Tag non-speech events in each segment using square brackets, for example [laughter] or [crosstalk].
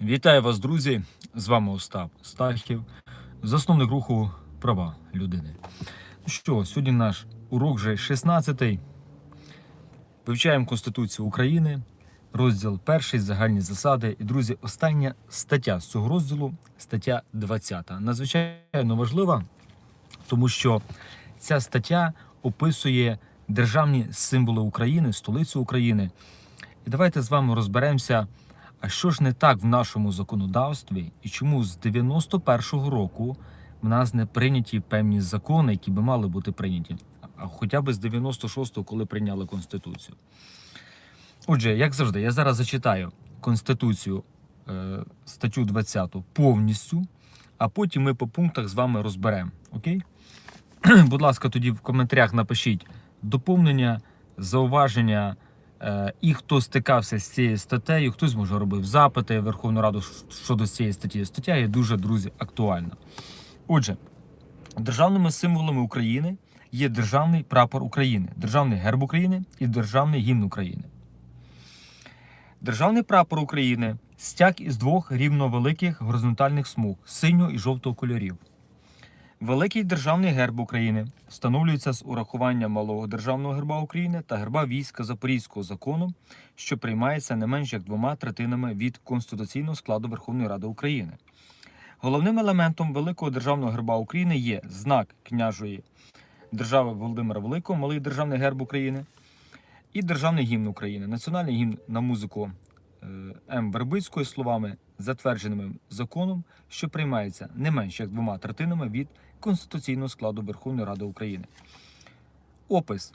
Вітаю вас, друзі! З вами Остап Стахів, засновник руху права людини. Ну що, сьогодні наш урок вже 16-й. Вивчаємо Конституцію України, розділ перший, загальні засади. І, друзі, остання стаття з цього розділу стаття 20. Надзвичайно важлива, тому що ця стаття описує державні символи України, столицю України. І давайте з вами розберемося. А що ж не так в нашому законодавстві, і чому з 91-го року в нас не прийняті певні закони, які би мали бути прийняті, а хоча б з 96-го, коли прийняли Конституцію? Отже, як завжди, я зараз зачитаю Конституцію е, статтю 20 повністю, а потім ми по пунктах з вами розберемо. Окей? Будь ласка, тоді в коментарях напишіть доповнення, зауваження. Е, І хто стикався з цією статтею, хтось може робив запити в Верховну Раду щодо цієї статті. Стаття є дуже, друзі, актуальна. Отже, державними символами України є державний прапор України, державний герб України і державний гімн України. Державний прапор України стяг із двох рівновеликих горизонтальних смуг синього і жовтого кольорів. Великий державний герб України встановлюється з урахуванням малого державного герба України та герба війська Запорізького закону, що приймається не менш як двома третинами від конституційного складу Верховної Ради України. Головним елементом великого державного герба України є знак княжої держави Володимира Великого, малий державний герб України і державний гімн України, національний гімн на музику е, М. Вербицької словами, затвердженими законом, що приймається не менш як двома третинами від конституційного складу Верховної Ради України. Опис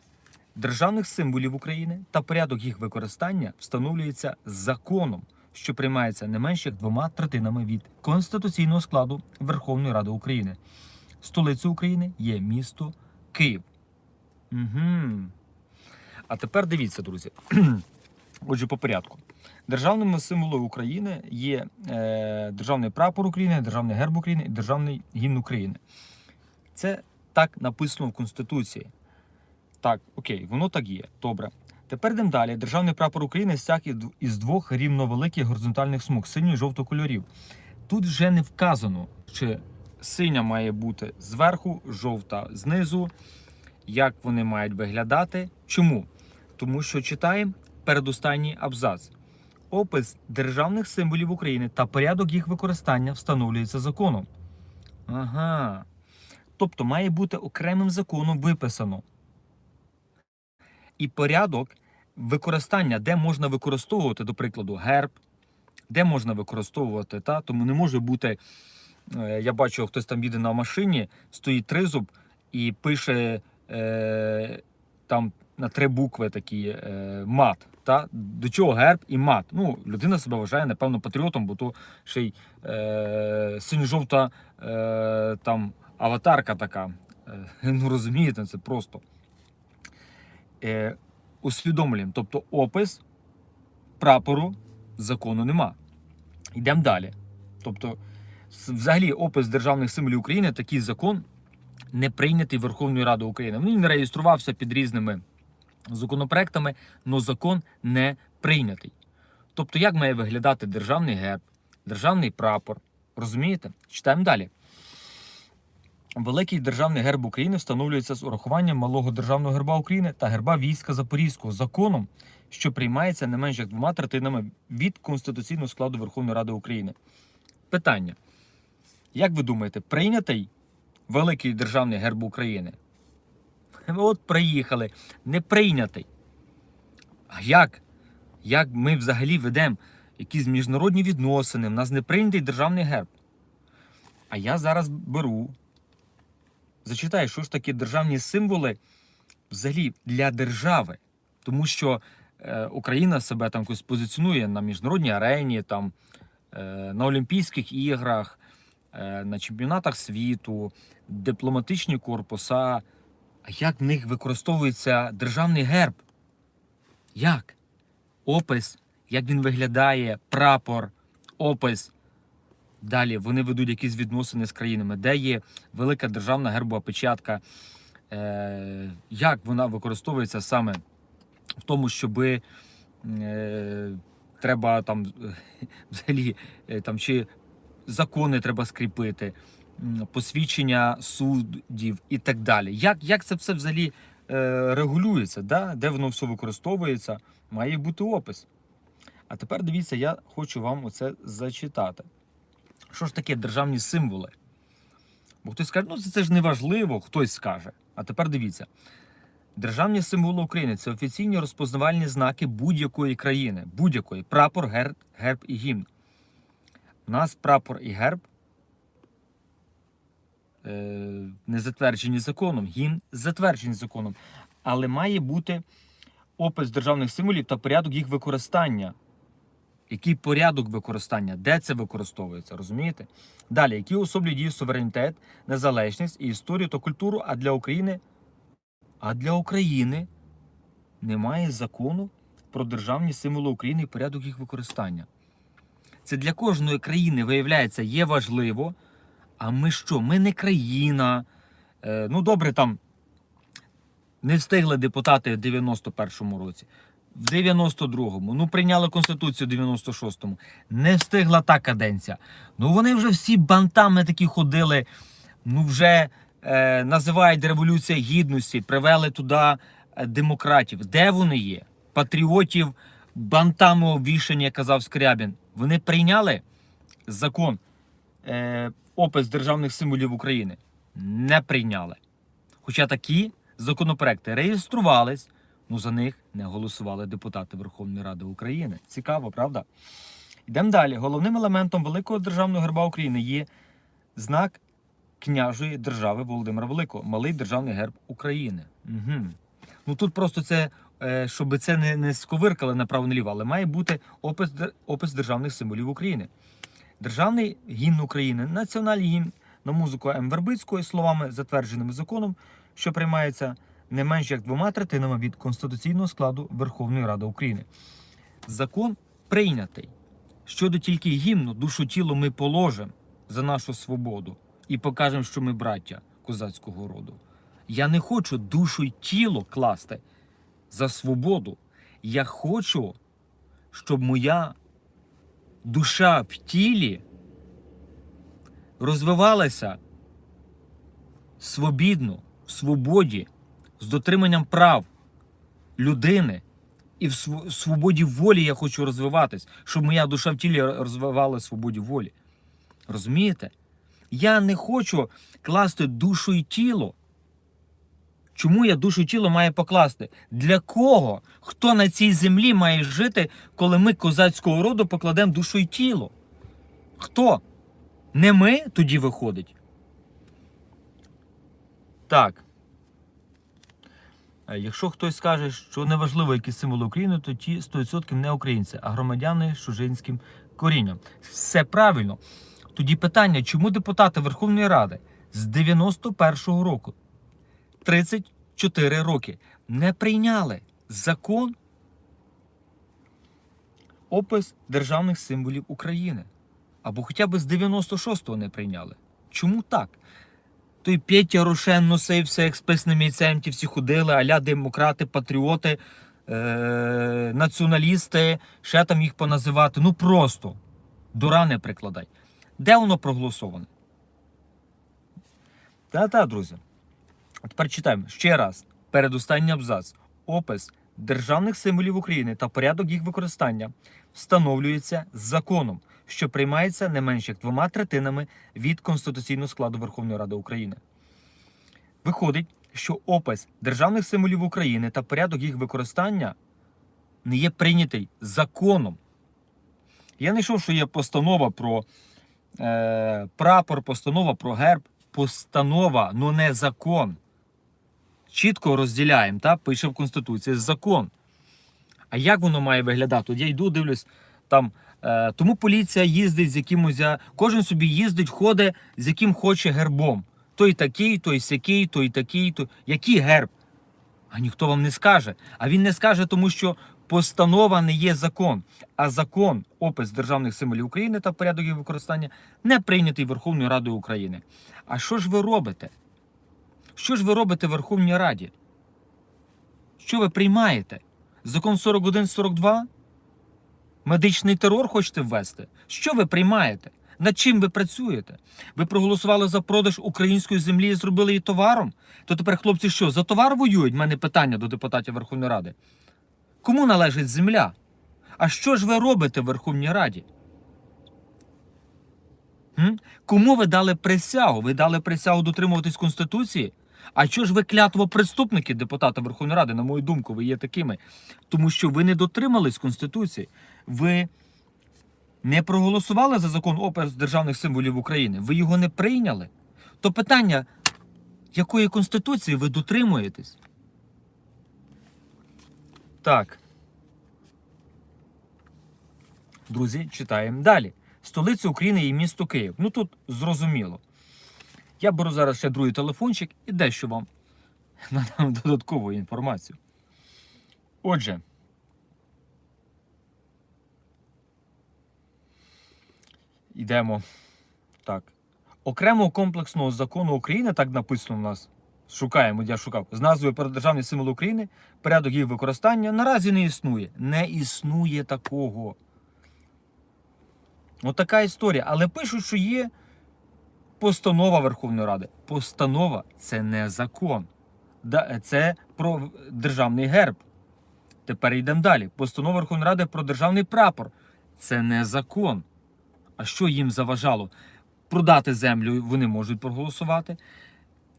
державних символів України та порядок їх використання встановлюється законом, що приймається не менш як двома третинами від конституційного складу Верховної Ради України. Столицею України є місто Київ. Угу. А тепер дивіться, друзі. [clears throat] Отже, по порядку. Державними символами України є е, державний прапор України, державний герб України і державний гімн України. Це так написано в Конституції. Так, окей, воно так є. Добре. Тепер йдемо далі. Державний прапор України стяг із- двох рівновеликих горизонтальних смуг синьої і жовтого кольорів. Тут вже не вказано, чи синя має бути зверху, жовта знизу, як вони мають виглядати. Чому? Тому що читаємо передостанній абзац. Опис державних символів України та порядок їх використання встановлюється законом. Ага. Тобто має бути окремим законом виписано. І порядок використання, де можна використовувати, до прикладу, герб, де можна використовувати, та? тому не може бути. е, Я бачу, хтось там їде на машині, стоїть тризуб і пише е, там на три букви такі е, мат. Та? До чого герб і мат. Ну, людина себе вважає, напевно, патріотом, бо то ще й е, синьо-жовта е, там аватарка така. Е, ну розумієте, це просто. Е, усвідомлюємо. Тобто опис прапору закону нема. Йдемо далі. Тобто, взагалі, опис державних символів України, такий закон не прийнятий Верховною Радою України. Він реєструвався під різними законопроектами, але закон не прийнятий. Тобто, як має виглядати державний герб, державний прапор? Розумієте? Читаємо далі. Великий державний герб України встановлюється з урахуванням малого державного герба України та герба війська Запорізького законом, що приймається не менш як двома третинами від конституційного складу Верховної Ради України. Питання: як ви думаєте, прийнятий великий державний герб України? От приїхали, не прийнятий. А як? Як ми взагалі ведемо якісь міжнародні відносини? В нас не прийнятий державний герб. А я зараз беру зачитаю, що ж таке державні символи взагалі для держави. Тому що е, Україна себе там якось позиціонує на міжнародній арені, там, е, на Олімпійських іграх, е, на чемпіонатах світу, дипломатичні корпуса. А як в них використовується державний герб? Як? Опис, як він виглядає, прапор, опис. Далі вони ведуть якісь відносини з країнами, де є велика державна гербова печатка, е, як вона використовується саме в тому, щоб е, треба там [laughs] взагалі е, там чи закони треба скріпити, посвідчення суддів і так далі. Як, як це все взагалі е, регулюється? Да? Де воно все використовується? Має бути опис. А тепер дивіться, я хочу вам оце зачитати. Що ж таке державні символи? Бо хтось скаже, ну це, ж не важливо, хтось скаже. А тепер дивіться. Державні символи України це офіційні розпознавальні знаки будь-якої країни, будь-якої прапор, герб, герб і гімн. У нас прапор і герб е, не затверджені законом, гімн затверджений законом. Але має бути опис державних символів та порядок їх використання. Який порядок використання, де це використовується, розумієте? Далі, які особлюють дії суверенітет, незалежність і історію та культуру, а для України а для України немає закону про державні символи України і порядок їх використання. Це для кожної країни, виявляється, є важливо. А ми що? Ми не країна. Е, ну, добре, там не встигли депутати в 91-му році. В 92-му, ну прийняли Конституцію в 96-му. Не встигла та каденція. Ну вони вже всі бантами такі ходили, ну вже е, називають Революція Гідності, привели туди е, демократів. Де вони є? Патріотів бантами обвішані, як казав Скрябін. Вони прийняли закон, е, опис державних символів України. Не прийняли. Хоча такі законопроекти реєструвались, ну за них не голосували депутати Верховної Ради України. Цікаво, правда? Йдемо далі. Головним елементом великого державного герба України є знак княжої держави Володимира Великого, малий державний герб України. Угу. Ну тут просто це, е, щоб це не, не сковиркали направо наліво, але має бути опис, опис державних символів України. Державний гімн України, національний гімн на музику М. Вербицької словами, затвердженими законом, що приймається не менш як двома третинами від конституційного складу Верховної Ради України. Закон прийнятий. Щодо тільки гімну, душу тіло ми положимо за нашу свободу і покажемо, що ми браття козацького роду. Я не хочу душу й тіло класти за свободу. Я хочу, щоб моя душа в тілі розвивалася свобідно, в свободі, з дотриманням прав людини. І в свободі волі я хочу розвиватись, щоб моя душа в тілі розвивалася в свободі волі. Розумієте? Я не хочу класти душу і тіло. Чому я душу і тіло маю покласти? Для кого? Хто на цій землі має жити, коли ми козацького роду покладемо душу і тіло? Хто? Не ми тоді виходить. Так. Е, Якщо хтось скаже, що неважливо, які символи України, то ті 100% не українці, а громадяни з чужинським корінням. Все правильно. Тоді питання, чому депутати Верховної Ради з 91-го року, 34 роки, не прийняли закон опис державних символів України? Або хоча б з 96-го не прийняли. Чому так? Той Петя Рошен носився як списним яйцем, ті всі ходили, аля демократи, патріоти, е- націоналісти, ще там їх поназивати. Ну просто до рани прикладай. Де воно проголосоване? Та-та, друзі. Тепер читаємо ще раз. Передостанній абзац. Опис державних символів України та порядок їх використання встановлюється законом, що приймається не менш як двома третинами від конституційного складу Верховної Ради України. Виходить, що опис державних символів України та порядок їх використання не є прийнятий законом. Я знайшов, що є постанова про е, прапор, постанова про герб, постанова, ну не закон. Чітко розділяємо, та? пише в Конституції закон. А як воно має виглядати? От я йду, дивлюсь, там. Е, тому поліція їздить з якимось. а, Кожен собі їздить, ходить з яким хоче гербом. Той такий, той сякий, той такий, той. Який герб? А ніхто вам не скаже. А він не скаже, тому що постанова не є закон. А закон, опис державних символів України та порядок їх використання не прийнятий Верховною Радою України. А що ж ви робите? Що ж ви робите в Верховній Раді? Що ви приймаєте? Закон 41-42? Медичний терор хочете ввести? Що ви приймаєте? Над чим ви працюєте? Ви проголосували за продаж української землі і зробили її товаром? То тепер хлопці що, за товар воюють? У мене питання до депутатів Верховної Ради. Кому належить земля? А що ж ви робите в Верховній Раді? М? Кому ви дали присягу? Ви дали присягу дотримуватись Конституції? А чого ж ви клятво преступники, депутата Верховної Ради, на мою думку, ви є такими? Тому що ви не дотримались Конституції. Ви не проголосували за закон опис державних символів України. Ви його не прийняли. То питання, якої Конституції ви дотримуєтесь? Так. Друзі, читаємо далі. Столиця України і місто Київ. Ну тут зрозуміло. Я беру зараз ще другий телефончик і дещо вам [laughs] надам додаткову інформацію. Отже. Йдемо. Так. Окремого комплексного закону України, так написано у нас. Шукаємо, я шукав. З назвою про державні символи України, порядок їх використання наразі не існує. Не існує такого. Отака історія. Але пишуть, що є постанова Верховної Ради. Постанова це не закон. Це про державний герб. Тепер йдемо далі. Постанова Верховної Ради про державний прапор. Це не закон. А що їм заважало? Продати землю вони можуть проголосувати.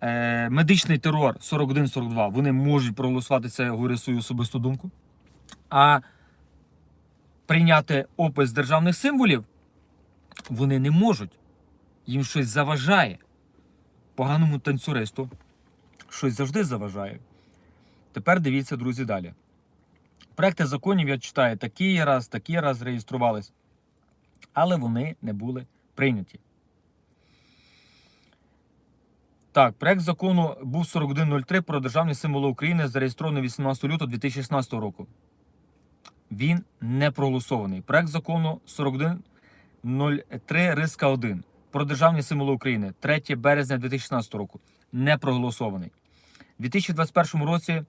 Е, медичний терор 41-42 вони можуть проголосувати це, говорю свою особисту думку. А прийняти опис державних символів вони не можуть. Їм щось заважає. Поганому танцюристу щось завжди заважає. Тепер дивіться, друзі, далі. Проекти законів я читаю такий раз, такий раз реєструвались, але вони не були прийняті. Так, проект закону був 4103 про державні символи України, зареєстрований 18 лютого 2016 року. Він не проголосований. Проект закону 4103 риска 1 про державні символи України 3 березня 2016 року. Не проголосований. У 2021 році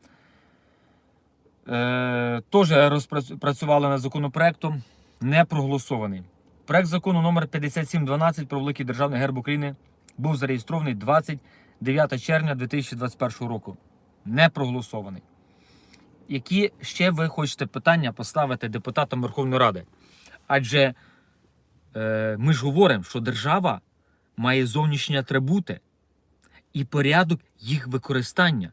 е, теж розпрацювали над законопроектом. Не проголосований. Проект закону номер 5712 про великий державний герб України був зареєстрований 29 червня 2021 року. Не проголосований. Які ще ви хочете питання поставити депутатам Верховної Ради? Адже ми ж говоримо, що держава має зовнішні атрибути і порядок їх використання.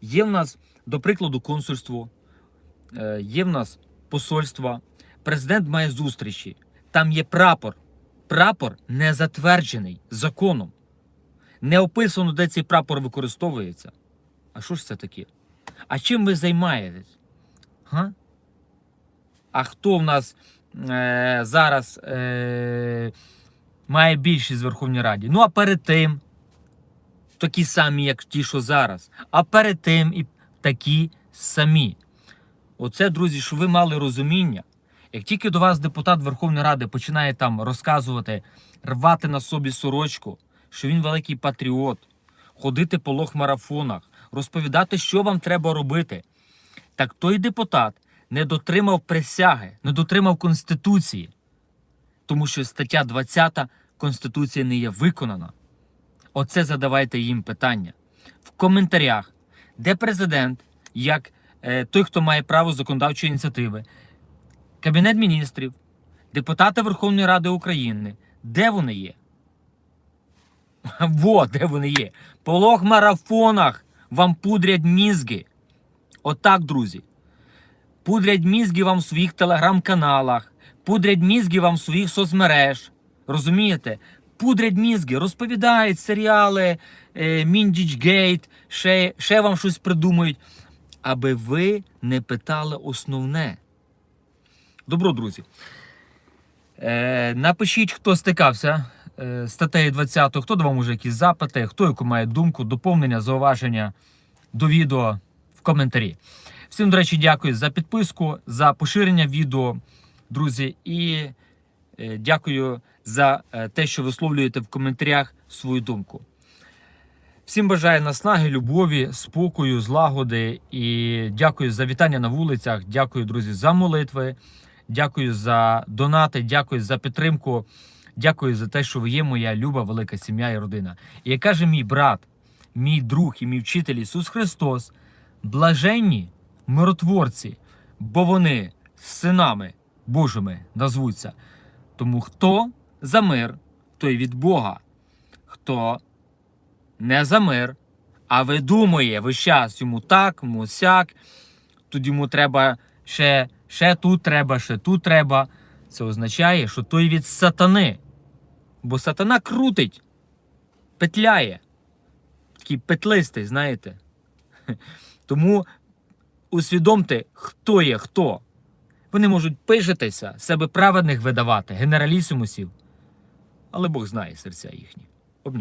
Є в нас, до прикладу, консульство, е, є в нас посольства, президент має зустрічі, там є прапор. Прапор не затверджений законом. Не описано, де цей прапор використовується. А що ж це таке? А чим ви займаєтесь? Га? А хто в нас е, зараз е, має більшість в Верховній Раді? Ну, а перед тим такі самі, як ті, що зараз. А перед тим і такі самі. Оце, друзі, що ви мали розуміння. Як тільки до вас депутат Верховної Ради починає там розказувати, рвати на собі сорочку, що він великий патріот, ходити по лох-марафонах, розповідати, що вам треба робити, так той депутат не дотримав присяги, не дотримав Конституції, тому що стаття 20 Конституції не є виконана. Оце задавайте їм питання в коментарях, де президент, як е, той, хто має право законодавчої ініціативи, Кабінет міністрів, депутати Верховної Ради України. Де вони є? Во, де вони є. По лох-марафонах вам пудрять мізги. Отак, друзі. Пудрять мізги вам в своїх телеграм-каналах, пудрять мізги вам в своїх соцмереж. Розумієте? Пудрять мізги, розповідають серіали, е, Міндіч Гейт, ще, ще вам щось придумають, аби ви не питали основне. Добро, друзі. Е, напишіть, хто стикався е, статтею 20, хто давав може якісь запити, хто яку має думку, доповнення, зауваження до відео в коментарі. Всім, до речі, дякую за підписку, за поширення відео, друзі, і е, дякую за е, те, що висловлюєте в коментарях свою думку. Всім бажаю наснаги, любові, спокою, злагоди і дякую за вітання на вулицях. Дякую, друзі, за молитви. Дякую за донати, дякую за підтримку. Дякую за те, що ви є моя люба велика сім'я і родина. І як каже мій брат, мій друг і мій вчитель Ісус Христос, блаженні миротворці, бо вони синами Божими назвуться. Тому хто за мир, той від Бога. Хто не за мир, а видумує весь час йому так, йому сяк, тут йому треба ще, ще тут треба, ще тут треба. Це означає, що той від сатани. Бо сатана крутить, петляє. Такий петлистий, знаєте. [laughs] Тому усвідомте, хто є хто. Вони можуть пишетися, себе праведних видавати, генералісимусів. Але Бог знає серця їхні. Обняв.